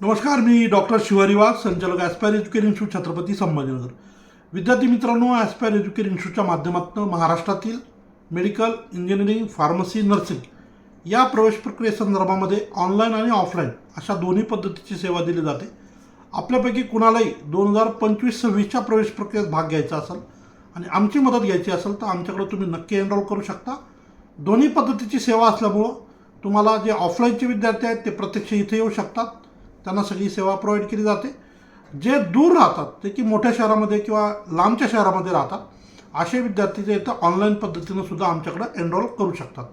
नमस्कार मी डॉक्टर शिवारीवास संचालक Aspire Educare institute Chhatrapati Sambhajinagar. विद्यार्थी मित्रांनो ॲस्पायर एज्युकेर इन्स्टिट्यूटच्या माध्यमातून महाराष्ट्रातील मेडिकल इंजिनिअरिंग फार्मसी नर्सिंग या प्रवेश प्रक्रियेसंदर्भामध्ये ऑनलाईन आणि ऑफलाईन अशा दोन्ही पद्धतीची सेवा दिली जाते. आपल्यापैकी कुणालाही दोन हजार पंचवीस सव्वीसच्या प्रवेश प्रक्रियेत भाग घ्यायचा असेल आणि आमची मदत घ्यायची असेल तर आमच्याकडे तुम्ही नक्की एनरोल करू शकता. दोन्ही पद्धतीची सेवा असल्यामुळं तुम्हाला जे ऑफलाईनचे विद्यार्थी आहेत ते प्रत्यक्ष इथे येऊ शकतात. त्यांना सगळी सेवा प्रोव्हाइड केली जाते. जे दूर राहतात ते की मोठ्या शहरामध्ये किंवा लांबच्या शहरामध्ये राहतात असे विद्यार्थी जे इथं ऑनलाईन पद्धतीनं सुद्धा आमच्याकडे एनरोल करू शकतात.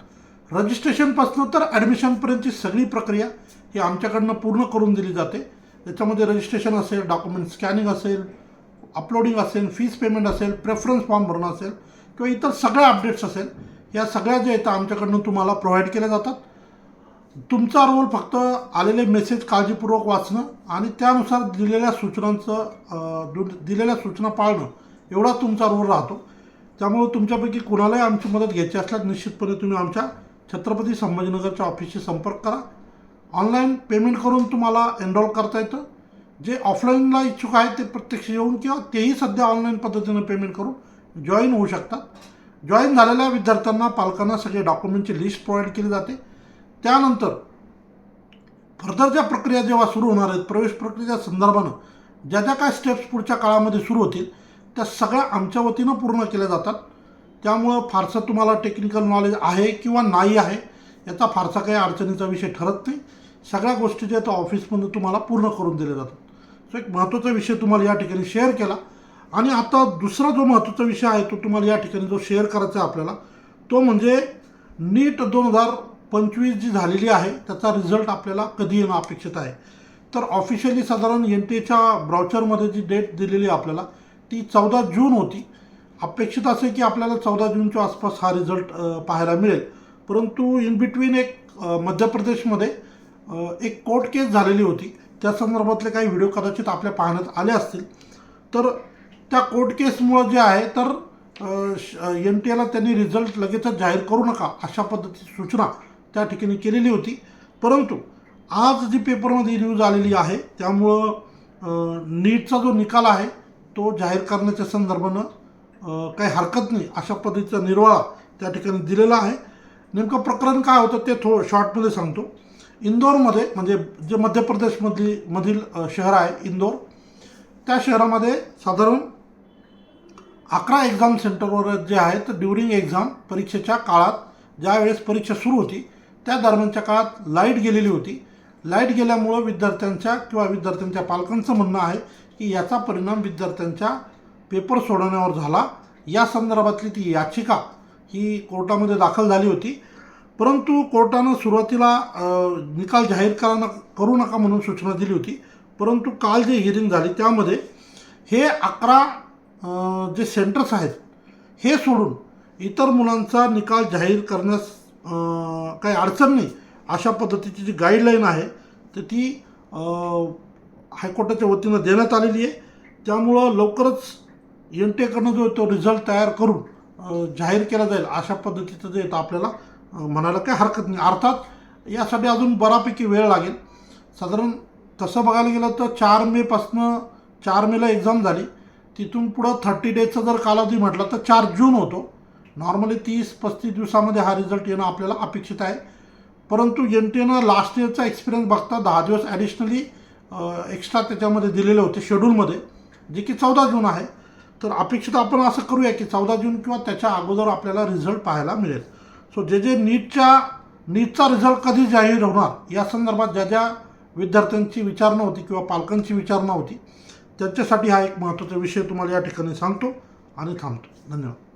रजिस्ट्रेशनपासून तर ॲडमिशनपर्यंतची सगळी प्रक्रिया ही आमच्याकडनं पूर्ण करून दिली जाते. त्याच्यामध्ये रजिस्ट्रेशन असेल डॉक्युमेंट स्कॅनिंग असेल अपलोडिंग असेल फीस पेमेंट असेल प्रेफरन्स फॉर्म भरणं असेल किंवा इतर सगळ्या अपडेट्स असेल या सगळ्या ज्या इथं आमच्याकडनं तुम्हाला प्रोव्हाइड केल्या जातात. तुमचा रोल फक्त आलेले मेसेज काळजीपूर्वक वाचणं आणि त्यानुसार दिलेल्या सूचनांचं दिलेल्या सूचना पाळणं एवढा तुमचा रोल राहतो. त्यामुळे तुमच्यापैकी कुणालाही आमची मदत घ्यायची असल्यास निश्चितपणे तुम्ही आमच्या छत्रपती संभाजीनगरच्या ऑफिसशी संपर्क करा. ऑनलाईन पेमेंट करून तुम्हाला एनरोल करता येतं. जे ऑफलाईनला इच्छुक आहेत ते प्रत्यक्ष येऊन किंवा तेही सध्या ऑनलाईन पद्धतीनं पेमेंट करून जॉईन होऊ शकतात. जॉईन झालेल्या विद्यार्थ्यांना पालकांना सगळे डॉक्युमेंटची लिस्ट प्रोव्हाइड केली जाते. त्यानंतर फर्दरच्या प्रक्रिया जेव्हा सुरू होणार आहेत प्रवेश प्रक्रियेच्या संदर्भानं ज्या ज्या काय स्टेप्स पुढच्या काळामध्ये सुरू होतील त्या सगळ्या आमच्या वतीनं पूर्ण केल्या जातात. त्यामुळं फारसं तुम्हाला टेक्निकल नॉलेज आहे किंवा नाही आहे याचा फारसा काही अडचणीचा विषय ठरत नाही. सगळ्या गोष्टी ज्या त्या ऑफिसमधून तुम्हाला पूर्ण करून दिल्या जातात. सो एक महत्त्वाचा विषय तुम्हाला या ठिकाणी शेअर केला. आणि आता दुसरा जो महत्त्वाचा विषय आहे तो तुम्हाला या ठिकाणी जो शेअर करायचा आहे आपल्याला तो म्हणजे नीट दोन हजार पंचवीस जी झालेली आहे त्याचा रिझल्ट आपल्याला कधी येणं अपेक्षित आहे. तर ऑफिशियली साधारण एन टी एच्या ब्राउचरमध्ये जी डेट दिलेली आहे आपल्याला ती चौदा जून होती. अपेक्षित असे की आपल्याला चौदा जूनच्या आसपास हा रिझल्ट पाहायला मिळेल. परंतु इन बिटवीन एक मध्य प्रदेशमध्ये एक कोर्ट केस झालेली होती. त्या संदर्भातले काही व्हिडिओ कदाचित आपल्या पाहण्यात आले असतील. तर त्या कोर्ट केसमुळं जे आहे तर एन टी एला त्यांनी रिझल्ट लगेचच जाहीर करू नका अशा पद्धतीची सूचना त्या ठिकाणी केलेली होती. परंतु आज जी पेपरमध्ये न्यूज आलेली आहे त्यामुळं नीटचा जो निकाल आहे तो जाहीर करण्याच्या संदर्भानं काही हरकत नाही अशा पद्धतीचा निर्वाळा त्या ठिकाणी दिलेला आहे. नेमकं प्रकरण काय होतं ते थोडं शॉर्टमध्ये सांगतो. इंदोरमध्ये म्हणजे जे मध्य प्रदेशमधली मधील शहर आहे इंदोर त्या शहरामध्ये साधारण अकरा एक्झाम सेंटरवर जे आहे तर ड्युरिंग एक्झाम परीक्षेच्या काळात ज्यावेळेस परीक्षा सुरू होती त्या दरम्यानच्या काळात लाइट गेलेली होती. लाइट गेल्यामुळं विद्यार्थ्यांच्या किंवा विद्यार्थ्यांच्या पालकांचं म्हणणं आहे की याचा परिणाम विद्यार्थ्यांच्या पेपर सोडवण्यावर झाला. या संदर्भातली ती याचिका ही कोर्टामध्ये दाखल झाली होती. परंतु कोर्टानं सुरुवातीला निकाल जाहीर करा न करू नका म्हणून सूचना दिली होती. परंतु काल जे हिअरिंग झाली त्यामध्ये हे अकरा जे सेंटर्स आहेत हे सोडून इतर मुलांचा निकाल जाहीर करण्यास काही अडचण नाही. अशा पद्धतीची जी गाईडलाईन आहे तर ती हायकोर्टाच्या वतीनं देण्यात आलेली आहे. त्यामुळं लवकरच एन टी एकडनं जो तो रिझल्ट तयार करून जाहीर केला जाईल अशा पद्धतीचं जे आहे आपल्याला म्हणायला काही हरकत नाही. अर्थात यासाठी अजून बऱ्यापैकी वेळ लागेल. साधारण तसं बघायला गेलं तर चार मेपासनं चार मेला एक्झाम झाली. तिथून पुढं थर्टी डेजचा जर कालावधी म्हटला तर चार जून होतो. नॉर्मली तीस पस्तीस दिवसामध्ये हा रिझल्ट येणं आपल्याला अपेक्षित आहे. परंतु एन टी एनं लास्ट इयरचा एक्सपिरियन्स बघता दहा दिवस ॲडिशनली एक्स्ट्रा त्याच्यामध्ये दिलेले होते शेड्यूलमध्ये जे की चौदा जून आहे. तर अपेक्षित आपण असं करूया की चौदा जून किंवा त्याच्या अगोदर आपल्याला रिझल्ट पाहायला मिळेल. सो जे जे नीटच्या नीटचा रिझल्ट कधी जाहीर होणार या संदर्भात ज्या ज्या विद्यार्थ्यांची विचारणा होती किंवा पालकांची विचारणा होती त्याच्यासाठी हा एक महत्त्वाचा विषय तुम्हाला या ठिकाणी सांगतो आणि थांबतो. धन्यवाद.